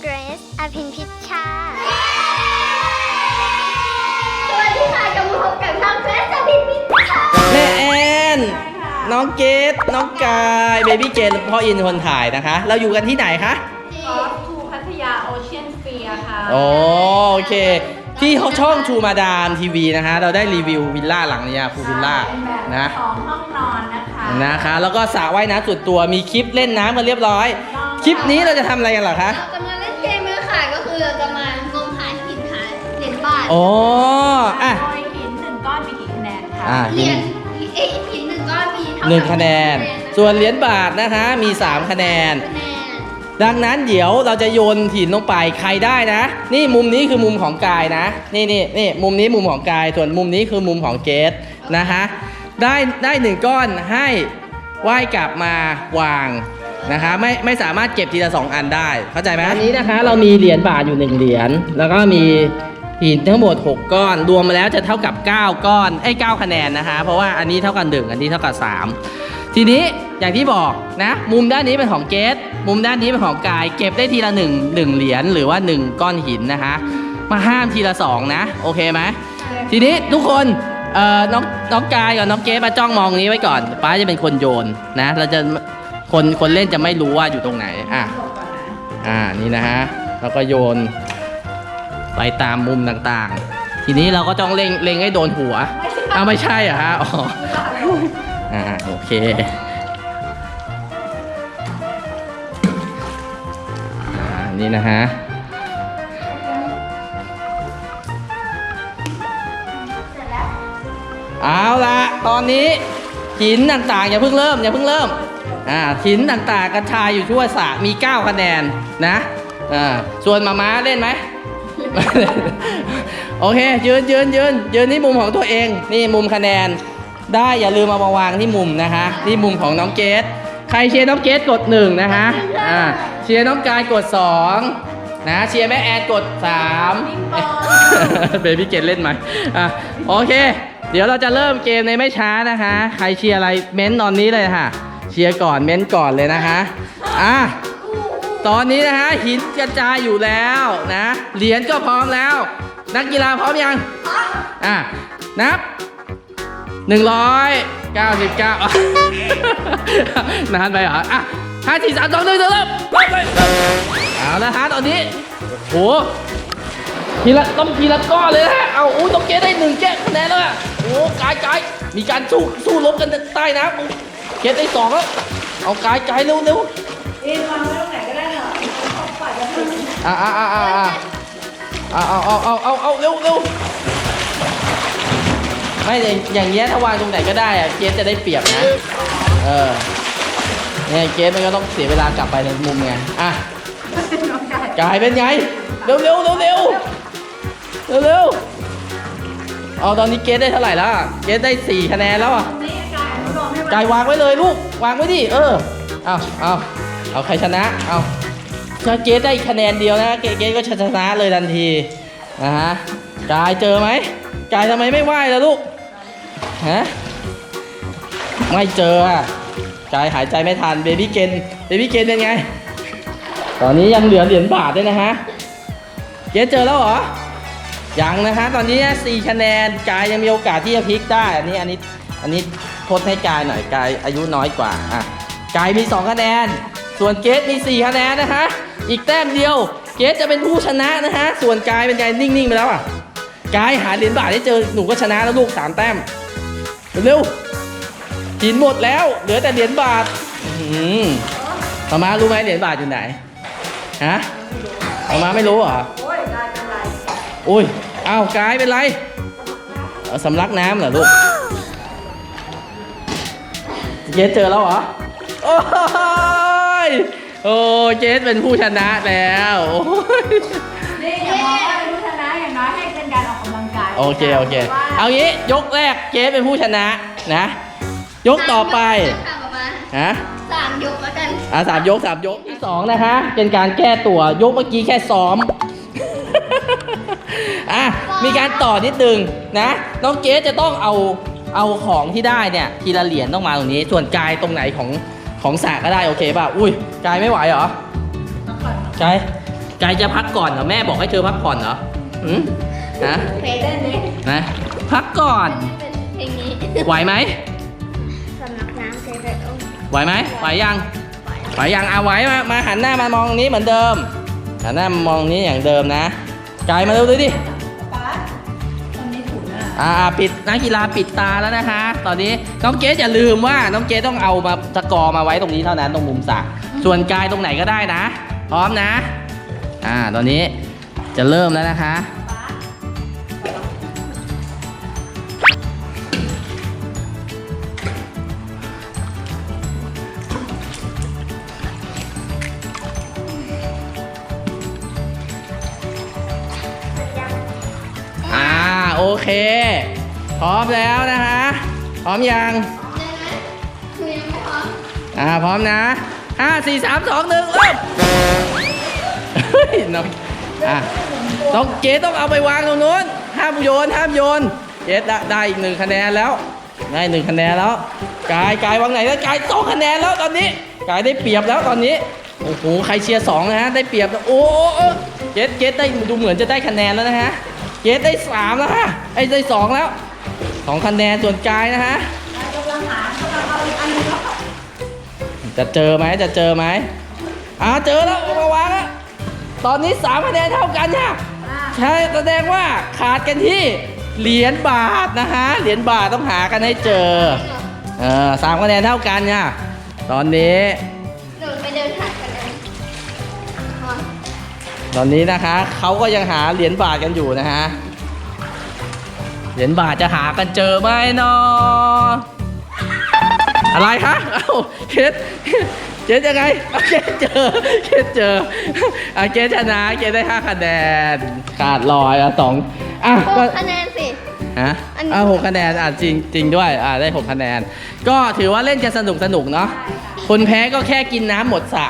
เกรซอภินพิชชา สวัสดีค่ะกลับมาพบกับช่องเกรซอภินพิชชาแม่แอนน้องเกดน้องกายเบบี้เกดพ่ออินคนถ่ายนะคะ เราอยู่กันที่ไหนคะกอล์ฟทูพัทยาโอเชียนสเฟียร์ค่ะโอโอเค ที่ช่องชูมาดามทีวีนะคะ เราได้รีวิววิลล่าหลังนี้พูวิลล่าเป็นแบบนะ สองห้องนอนนะคะ นะคะ แล้วก็สระว่ายน้ำส่วนตัวมีคลิปเล่นน้ำกันเรียบร้อย คลิปนี้เราจะทำอะไรกันเหรอคะเราจะมาเล่นเกมกันค่ะก็คือเราจะมางมหาหินหาเหรียญบาทโอ้อะโดยหินหนึ่งก้อนมีกี่คะแนนคะอะเหรียญเอ้ยหินหนึ่งก้อนมีเท่ากับหนึ่งคะแนน ส่วนเหรียญบาทนะคะมี3คะแนน คะแนนดังนั้นเดี๋ยวเราจะโยนหินลงไปใครได้นะ นี่มุมนี้คือมุมของกายนะ นี่นี่นี่มุมนี้มุมของกาย ส่วนมุมนี้คือมุมของเกสนะคะ ได้ได้หนึ่งก้อนให้ว่ายกลับมาวางนะคะไม่ไม่สามารถเก็บทีละสองอันได้ เข้าใจไหมอันนี้นะคะ เรามีเหรียญบาทอยู่หนึ่งเหรียญแล้วก็มีหินทั้งหมด 6 ก้อน รวมมาแล้วจะเท่ากับ 9 ก้อนไอ้ย9คะแนนนะคะ เพราะว่าอันนี้เท่ากับ1อันนี้เท่ากับ 3 ทีนี้อย่างที่บอกนะ มุมด้านนี้เป็นของเกสมุมด้านนี้เป็นของกาย เก็บได้ทีละ1 1เหรียญหรือว่า 1 ก้อนหินนะคะ มาห้ามทีละ 2 นะ โอเคไหมทีนี้ทุกคน เอ่อน้องน้องกายกับน้องเกสมาจ้องมองนี้ไว้ก่อน ป้าจะเป็นคนโยนนะ เราจะคนคนเล่นจะไม่รู้ว่าอยู่ตรงไหน อะจบก่อนนะอ่า นี่นะฮะ แล้วก็โยน ไปตามมุมต่างๆ ทีนี้เราก็ต้องเล็งเล็งให้โดนหัวอ้าวไม่ใช่เหรอฮะ อ๋อ อ่า โอเค อ่า นี่นะฮะ เอาละตอนนี้หินต่างๆอย่าเพิ่งเริ่มอย่าเพิ่งเริ่มอ่าหินต่างๆกระชายอยู่ทั่วสระมี 9 คะแนนนะอ่าส่วนมาม้าเล่นไหม โอเคยืนยืนยืนยืนที่มุมของตัวเองนี่มุมคะแนน ได้อย่าลืมเอามาวางที่มุมนะคะที่มุมของน้องเกดใครเชียร์น้องเกดกดหนึ่งนะคะอ่าเชียร์น้องกายกดสองนะเชียร์แม่แอนกดสามเบบี้เกดเล่นไหมอะโอเค เดี๋ยวเราจะเริ่มเกมในไม่ช้านะคะ ใครเชียร์อะไรเม้นต์ตอนนี้เลยค่ะ เชียร์ก่อนเม้นต์ก่อนเลยนะคะอะตอนนี้นะฮะหินกระจายอยู่แล้วนะเหรียญก็พร้อมแล้ว นักกีฬาพร้อมยังอะนับหนึ่งร้อยเก้าสิบเก้านานไปเหรออะห้าสี่สามสองหนึ่งเริ่มเริ่มเลยเอาละฮะตอนนี้โห ทีละต้องทีละก้อนเลยนะฮะ เอาอู้ต้องเกตได้หนึ่งแก้คะแนนแล้วอะโอ้กายกายมีการสู้สู้รบกันใต้น้ำเกตได้สองแล้ว เอากายกายเร็วเร็วเอ็นวางไว้ตรงไหนก็ได้เหรอเขาปล่อยจะถึงอะอะอะอะอ่าเอาเอาเอาเอาเอาเร็วเร็วไม่อย่างอย่างเงี้ยถ้าวางตรงไหนก็ได้อะเกสจะได้เปรียบนะ เออ เนี่ยเกสมันก็ต้องเสียเวลากลับไปในมุมไง อะกายกายเป็นไง เร็วเร็วเร็วเร็ว เร็วเร็วเอาตอนนี้เกสได้เท่าไหร่แล้วอะเกสได้สี่คะแนนแล้วอะนี่กายอนุโลมให้กายวางไว้เลยลูก วางไว้ดิ เออ เอาเอาเอาใครชนะ เอาถ้าเกสได้คะแนนเดียวนะเกสเกสก็ชนะเลยทันที นะฮะกายเจอไหมกายทำไมไม่ไหวล่ะลูก ฮะ ไม่เจออะกายหายใจไม่ทัน เบบี้เกน เบบี้เกนเป็นไง ตอนนี้ยังเหลือเหรียญบาทด้วยนะฮะ เกสเจอแล้วเหรอ ยังนะฮะตอนนี้สี่คะแนนกายยังมีโอกาสที่จะพลิกได้ อันนี้อันนี้อันนี้ทดให้กายหน่อยกายอายุน้อยกว่าอะกายมี 2 คะแนน ส่วนเกสมี 4 คะแนนนะฮะอีกแต้มเดียวเกสจะเป็นผู้ชนะนะฮะส่วนกายเป็นไงนิ่งๆไปแล้วอะกายหาเหรียญบาทได้เจอหนูก็ชนะแล้วลูก 3 แต้มเร็วหินหมดแล้วเหลือแต่เหรียญบาทอืมมามารู้ไหมเหรียญบาทอยู่ไหนฮะมามาไม่รู้เหรอโอ้ยกายเป็นไร อุ้ยอ้าวกายเป็นไรเอาสำลักน้ำเหรอลูกเจสเจอแล้วเหรอ โอ้ยโอ้เจสเป็นผู้ชนะแล้วโอ้ยนี่อย่ามองว่าเป็นผู้ชนะอย่างน้อยให้เป็นการออกกำลังกายโอเคโอเคว่าเอางี้ยกแรกเจสเป็นผู้ชนะนะ ยกต่อไปค่ะประมาณฮะสามยกแล้วกันอะสามยกสามยกที่สองนะคะ เป็นการแก้ตัวยกเมื่อกี้แค่ซ้อม อะมีการต่อนิดนึงนะน้องเกสจะต้องเอาเอาของที่ได้เนี่ยทีละเหรียญต้องมาตรงนี้ ส่วนกายตรงไหนของของสระก็ได้โอเคป่ะอุ้ยกายไม่ไหวเหรอกายกายจะพักก่อนเหรอแม่บอกให้เธอพักผ่อนเหรอหืมนะเพลงเล่นนี้นะพักก่อนเป็นเพลงนี้ไหวไหมสำนักน้ำเซเว่นโอ้ไหวไหมไหวยังไหวยังเอาไหวมามาหันหน้ามามองตรงนี้เหมือนเดิมหันหน้ามามองนี้อย่างเดิมนะกายมาเร็วดูดิป๊าตอนนี้ถุน อ่าปิดนักกีฬาปิดตาแล้วนะคะ ตอนนี้น้องเกสอย่าลืมว่าน้องเกสต้องเอามาตะกอมาไว้ตรงนี้เท่านั้นตรงมุมสระส่วนกายตรงไหนก็ได้นะ พร้อมนะ อ่าตอนนี้จะเริ่มแล้วนะคะ เค พร้อมแล้วนะคะ พร้อมยังได้ไหมคือยังไม่พร้อมอ่าพร้อมนะห้าสี่สามสองหนึ่งเริ่มเฮ้ยน้องอะต้องเกสต้องเอาไปวางตรงนู้นห้ามโยนห้ามโยนเกสได้ได้อีกหนึ่งคะแนนแล้วได้หนึ่งคะแนนแล้วกายกายวางไหนแล้วกายสองคะแนนแล้วตอนนี้กายได้เปรียบแล้วตอนนี้โอ้โหใครเชียร์สองนะฮะได้เปรียบแล้วโอ้โหโอ้เกสเกสได้ดูเหมือนจะได้คะแนนแล้วนะฮะ เกสได้สามแล้วฮะไอ้ได้สองแล้วสองคะแนนส่วนกายนะฮะกำลังหากำลังเอาอีกอันนึงจะเจอไหมจะเจอไหมอ่าเจอแล้วมาวางแล้วตอนนี้สามคะแนนเท่ากันเนี่ยใช่แสดงว่าขาดกันที่เหรียญบาทนะฮะเหรียญบาทต้องหากันให้เจอเออสามคะแนนเท่ากันเนี่ยตอนนี้ ตอนนี้นะคะเขาก็ยังหาเหรียญบาทกันอยู่นะฮะ เหรียญบาทจะหากันเจอไหมเนาะอะไรคะเอ้าเคสเคสยังไงเอาเคสเจอเคสเจออะเคสชนะเคสได้ห้าคะแนนขาดลอยอะสองอะหก็กคะแนนสิ ฮะอันนี้ อะหกคะแนนอะจริงจริงด้วยอะได้หกคะแนน ก็ถือว่าเล่นกันสนุกสนุกเนาะคนแพ้ก็แค่กินน้ำหมดสระ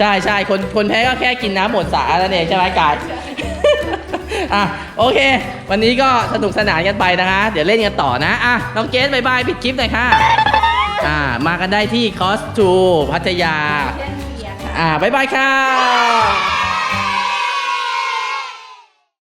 ใช่ใช่คนคนแพ้ก็แค่กินน้ำหมดสระนั่นเองใช่ไหมกาย อะโอเค วันนี้ก็สนุกสนานกันไปนะคะ เดี๋ยวเล่นกันต่อนะอะน้องเกสบายบายปิดคลิปหน่อยค่ะอ่ามากันได้ที่คอสตูพัทยาเช่นเดียค่ะอ่าบายบายค่ะ